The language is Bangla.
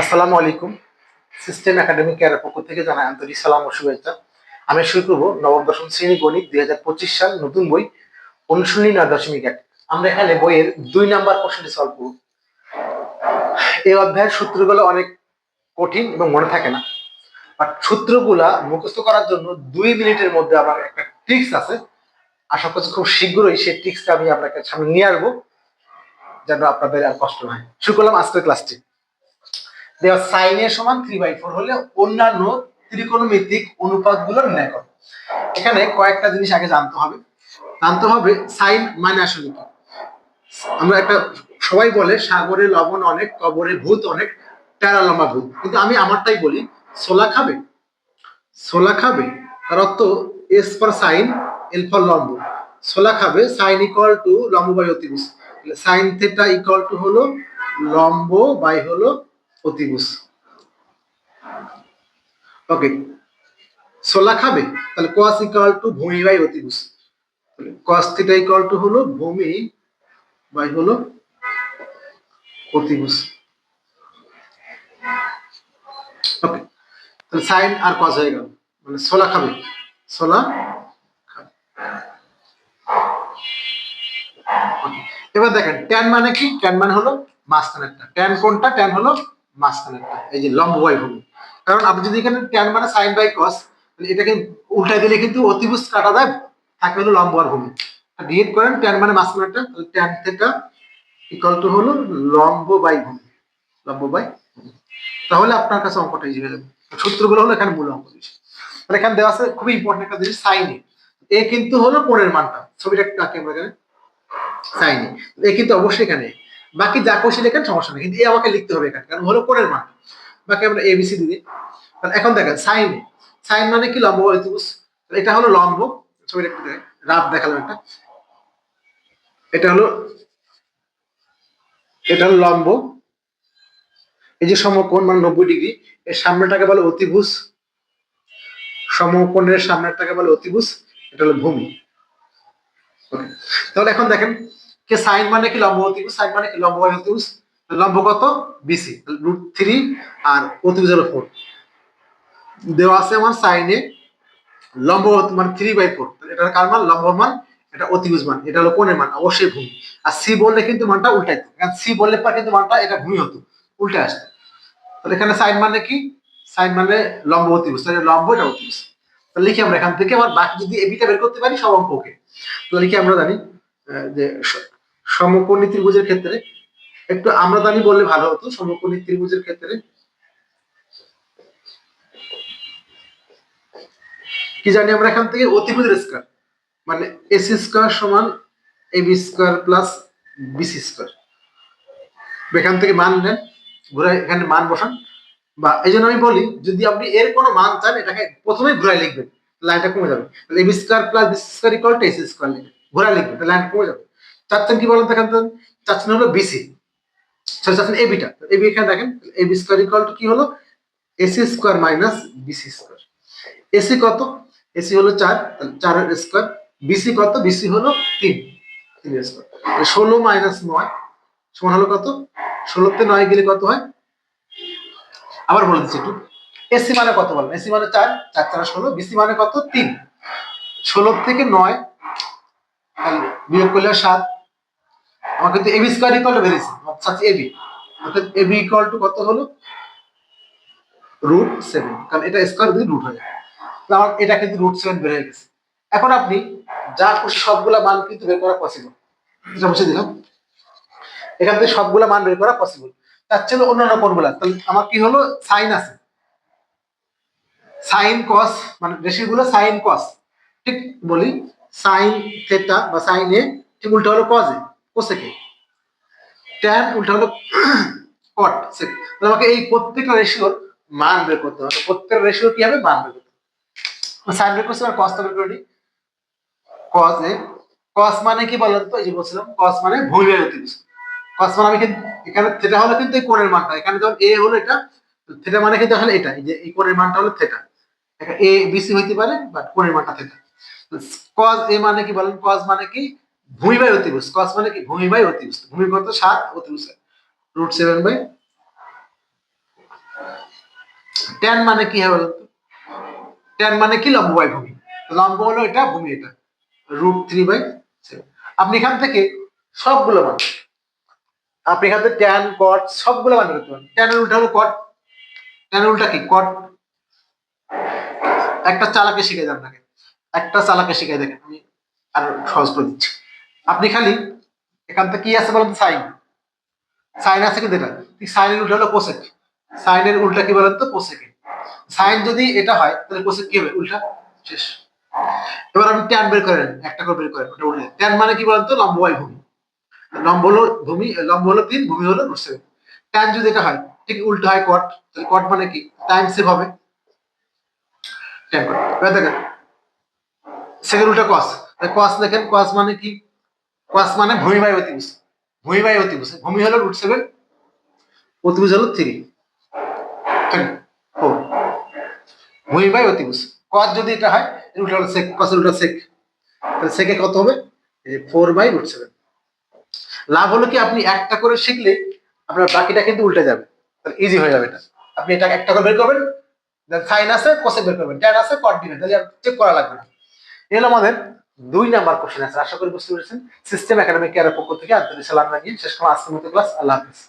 আসসালামু আলাইকুম। সিস্টেম একাডেমি কেয়ারের পক্ষ থেকে জানাই আন্তরিক সালাম ও শুভেচ্ছা। আমি শুরু নবম, দশম শ্রেণি গণিত দুই হাজার পঁচিশ সাল নতুন বই অনুশীলনী নয় দশমিক এক। আমরা এখানে বইয়ের দুই নাম্বার প্রশ্নটি সলভ করব। এই অধ্যায়ের সূত্রগুলো অনেক কঠিন এবং মনে থাকে না। বাট সূত্রগুলা মুখস্থ করার জন্য দুই মিনিটের মধ্যে আমার একটা ট্রিক্স আছে। আশা করছি খুব শীঘ্রই সেই ট্রিক্সটা আমি আপনাকে সামনে নিয়ে আসব। যেন আপনাদের আর কষ্ট হয়। শুরু করলাম আজকের ক্লাসটি দেওয়া সাইন এর সমান থ্রি বাই ফোর হলে অন্যান্য ত্রিকোণমিতিক অনুপাতগুলো নির্ণয় করো এখানে কয়েকটা জিনিস আগে জানতে হবে। জানতে হবে সাইন মানে আসলে কি? আমরা একটা, সবাই বলে সাগরে লবণ অনেক, কবরে ভূত অনেক টেরা লম্বা ভূত। কিন্তু আমি আমারটাই বলি, সোলা খাবে? সোলা খাবে? তার অর্থ S for sine L for লম্ব। সোলা খাবে সাইন ইকুয়াল টু লম্ব বাই অতিভুজ। সাইন থেটা ইকুয়াল টু হলো লম্ব বাই হলো অতিভুজ ওকে সোলা খাবে তাহলে cos ইকুয়াল টু ভূমি বাই তাহলে cos থিটা ইকুয়াল টু হলো ভূমি বাই হলো অতিভুজ ওকে তাহলে সাইন আর কস হয়ে গেল। মানে সোলা খাবে সোলা এবার দেখেন ট্যান মানে কি? ট্যান মানে হলো মাঝখানেরটা। ট্যান কোনটা? ট্যান হলো মাঝখানেরটা এই যে লম্ব বাই ভূমি। কারণ আপনি যদি এখানে ট্যান মানে সাইন বাই কস এটাকে উল্টাই দিলে কিন্তু অতিভুজ কাটা যায় থাকে হলো লম্ব আর ভূমি। ডিএড করেন ট্যান মানে মাঝখানেরটা তাহলে ট্যান থেকে ইকুয়াল টু হলো লম্ব বাই ভূমি। লম্ব বাই। তাহলে আপনার কাছে অঙ্কটা ইজি হয়ে যাবে। সূত্রগুলো হলো এখানে মূল অঙ্ক তাহলে এখানে দেওয়া আছে খুবই ইম্পর্টেন্ট একটা জিনিস সাইনে এ কিন্তু হলো কোণের মানটা, ছবিটা আঁকি আমরা এখানে। সাইনে এ কিন্তু অবশ্যই এখানে বাকি যা খুশি লেখেন, সমস্যা নেই। কিন্তু এ আমাকে লিখতে হবে এখানে, কারণ হলো কোণের মান। বাকি আমরা এবিসি দিই। তাহলে এখন দেখেন, সাইনে সাইন মানে কি? লম্ব অতিভুজ এটা হলো লম্ব। ছবিটা একটু রাত দেখালাম একটা। এটা হলো এটা হলো লম্ব। এই যে সমকোণ মানে নব্বই ডিগ্রি, এর সামনেটাকে বলে অতিভুজ। সমকোণের সামনেরটাকে বলে অতিভুজ, এটা হলো ভূমি. তাহলে এখন দেখেন কে সাইন মানে কি লম্ব অতিভুজ? সাইন মানে কি লম্ব অতিভুজ? লম্ব কত? বিসি, রুট থ্রি আর অতিভুজ ফোর। দেওয়া আছে আমার সাইনে লম্ব মানে থ্রি বাই ফোর। এটা কার মান? লম্ব মান, এটা অতিভুজ মান, এটা হলো কোণের মান, অবশ্যই ভূমি। আর সি বললে কিন্তু মানটা উল্টাইতো কারণ সি বললে পর কিন্তু মানটা, এটা ভূমি হতো, উল্টে আসতো। তাহলে এখানে সাইন মানে কি? সাইন মানে লম্ব অতিভুজ। তাহলে লম্ব এটা অতিভুজ। তাহলে লিখি আমরা এখান থেকে আবার বাকি যদি এবিটা বের করতে পারি, সব অঙ্ক ওকে তাহলে লিখি আমরা জানি যে সমকোণী ত্রিভুজের ক্ষেত্রে, একটু আমরা জানি বললে ভালো হতো, সমকোণী ত্রিভুজের ক্ষেত্রে। কি জানি আমরা এখান থেকে অতিভুজের স্কয়ার মানে এসি স্কয়ার সমান AB square plus BC square. এখান থেকে মান নেন ঘুরে এখানে মান বসান। বা এই জন্য আমি বলি, যদি আপনি এর কোনো মান চান, এটাকে প্রথমেই ঘুরাই লিখবেন, লাইনটা কমে যাবে। তাহলে AB square plus BC square equal to AC square লিখবেন, ঘুরাই লিখবেন, তাহলে লাইন কমে যাবে। চাচ্ছেন কি বলেন দেখেন চাচ্ছেন হলো বিসি সরি চাচ্ছেন এবিটা এবি এখানে দেখেন এবি স্কয়ার ইকুয়াল টু কি হলো? AC square minus BC square AC কত? এসি হলো চার চার স্কয়ার বিসি কত? বিসি হলো তিন। তিন স্কোয়ার ষোলো মাইনাস নয়, সমান হলো কত? ষোলোতে নয় গেলে কত হয়? আবার বলে দিচ্ছি একটু। এসি মানে কত বলবেন এসি মানে চার চার চার ষোলো বিসি মানে কত? তিন। ষোলো থেকে নয় বিয়োগ করলে সাত আমার কিন্তু এবি স্কোয়ার ইকুয়াল টু বেরিয়েছে অর্থাৎ এবি অর্থাৎ এবি ইকুয়াল টু কত হলো? রুট সেভেন কারণ এটা স্কোয়ার যদি রুট হয়ে যায়। এটা কিন্তু রুট সেভেন বের হয়ে গেছে। এখন আপনি যা খুশি সবগুলা মান কিন্তু বের করা পসিবল এটা বসে দিলাম। এখান থেকে সবগুলা মান বের করা পসিবল তার ছিল অন্যান্য কোনগুলা? তাহলে আমার কি হলো? সাইন আছে। সাইন কস মানে রেশিওগুলো সাইন কস ঠিক বলি সাইন থেটা বা সাইন এ ঠিক উল্টা হলো কজ এ কোসেকে ট্যান উল্টা হলো কট সেক তাহলে আমাকে এই প্রত্যেকটা রেশিওর মান বের করতে হবে। প্রত্যেকটা রেশিও কি হবে? মান বের করতে হবে। সাইন বের করছি কস বের করে কজ এ কস মানে কি বলেন তো? এই যে বলছিলাম কস মানে ভূমি বাই কস মানে আমি এখানে থেটা হলো কিন্তু এই কোণের মানটা, এখানে যখন এ হলো এটা থেটা মানে কিন্তু আসলে এটা যে এই কোণের মানটা হলো থেটা এ বিসি হইতে পারে বাট কোণের মানটা থেটা কজ এ মানে কি বলেন? কজ মানে কি? ভূমি বাই অতিভুজ কস মানে কি? ভূমি বাই অতিভুজ ভূমি কত সাত অতিভুজ রুট সেভেন বাই ট্যান মানে কি হবে ট্যান মানে কি? লম্ব বাই ভূমি। লম্ব হলো এটা, ভূমি এটা। রুট থ্রি বাই আপনি এখান থেকে সবগুলো মান আপনি এখান থেকে ট্যান কট সবগুলো মান করতে পারেন। ট্যানের উল্টা হলো কট ট্যানের উল্টা কি? কট একটা চালাকে শিখে যান আপনাকে। একটা চালাকে শিখে দেখেন। আমি আর সহজ করে দিচ্ছি। আপনি খালি এখান থেকে কি আছে বলেন সাইন? সাইন আছে কিন্তু এটা। ঠিক সাইনের উল্টা হলো কোসেক সাইনের উল্টা কি বলেন তো? কোসেকে সাইন যদি এটা হয়, তাহলে কোসেক কি হবে? উল্টা শেষ। এবার আপনি ট্যান বের করেন, একটা করে বের করেন, ওটা উল্টে। ট্যান মানে কি বলেন তো? লম্ব বাই ভূমি। লম্ব হলো ভূমি, লম্ব হলো তিন, ভূমি হলো সেভেন ট্যান যদি এটা হয়, ঠিক উল্টো হয় কট তাহলে কট মানে কি? টাইম সেভ হবে। ট্যান কট দেখেন সেকেন্ড উল্টা কস কস দেখেন কস মানে কি? কস মানে ভূমি বাই অতিভুজ। ভূমি বাই অতিভুজ। ভূমি হলো রুট সেভেন অতিভুজ হলো থ্রি ভূমি বাই অতিভুজ। কস যদি এটা হয় রুট হলো সেক রুট উল্টা সেক তাহলে সেকে কত হবে? এই ফোর বাই রুট সেভেন লাভ হলো কি আপনি একটা করে শিখলে আপনার বাকিটা কিন্তু উল্টে যাবে। তাহলে ইজি হয়ে যাবে এটা। আপনি এটা একটা করে বের করবেন সাইন আছে কোসে বের করবেন। ট্যান আছে কট দিবেন। তাহলে চেক করা লাগবে না। এই হলো আমাদের দুই নাম্বার কোশ্চেন আছে। আশা করি বুঝতে পেরেছেন। সিস্টেম একাডেমিক কেয়ারের পক্ষ থেকে আন্তরিক সালাম জানিয়ে শেষ করলাম। আজকের মতো ক্লাস, আল্লাহ হাফিজ।